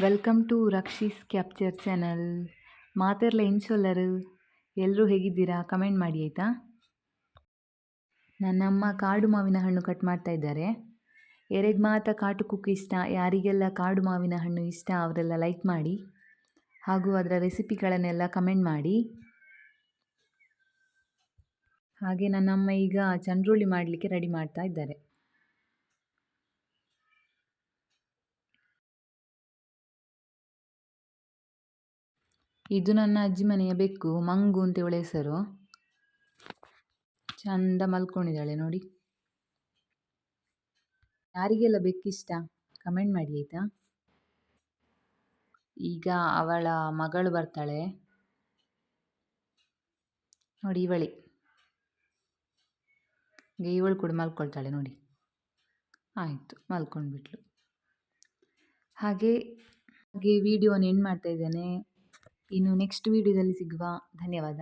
Welcome to Rakshis capture channel ಮಾತೆರ್ಲ ಎಂಚೊಲ್ಲರು ಎಲ್ಲರೂ ಹೇಗಿದ್ದೀರಾ? ಕಮೆಂಟ್ ಮಾಡಿ ಆಯಿತಾ? ನನ್ನಮ್ಮ ಕಾಡು ಮಾವಿನ ಹಣ್ಣು ಕಟ್ ಮಾಡ್ತಾ ಇದ್ದಾರೆ. ಎರಡು ಮಾತ ಕಾಟು ಕುಕ್ ಇಷ್ಟ. ಯಾರಿಗೆಲ್ಲ ಕಾಡು ಮಾವಿನ ಹಣ್ಣು ಇಷ್ಟ, ಅವರೆಲ್ಲ ಲೈಕ್ ಮಾಡಿ. ಹಾಗೂ ಅದರ ರೆಸಿಪಿಗಳನ್ನೆಲ್ಲ ಕಮೆಂಟ್ ಮಾಡಿ. ಹಾಗೆ ನನ್ನಮ್ಮ ಈಗ ಚಂದ್ರೋಳಿ ಮಾಡಲಿಕ್ಕೆ ರೆಡಿ ಮಾಡ್ತಾ ಇದ್ದಾರೆ. ಇದು ನನ್ನ ಅಜ್ಜಿ ಮನೆಯ ಬೆಕ್ಕು, ಮಂಗು ಅಂತ ಇವಳ ಹೆಸರು. ಚಂದ ಮಲ್ಕೊಂಡಿದ್ದಾಳೆ ನೋಡಿ. ಯಾರಿಗೆಲ್ಲ ಬೆಕ್ಕಿಷ್ಟ? ಕಮೆಂಟ್ ಮಾಡಿ ಆಯಿತಾ? ಈಗ ಅವಳ ಮಗಳು ಬರ್ತಾಳೆ. ನೋಡಿ ಇವಳಿ. ಈಗ ಇವಳು ಕೂಡ ಮಲ್ಕೊಳ್ತಾಳೆ ನೋಡಿ. ಆಯಿತು, ಮಲ್ಕೊಂಡ್ಬಿಟ್ಲು. ಹಾಗೆ ಹಾಗೆ ವಿಡಿಯೋನ ಎಂಡ್ ಮಾಡ್ತಾ ಇದ್ದೇನೆ. ಇನ್ನು ನೆಕ್ಸ್ಟ್ ವೀಡಿಯೋದಲ್ಲಿ ಸಿಗುವ ಧನ್ಯವಾದ.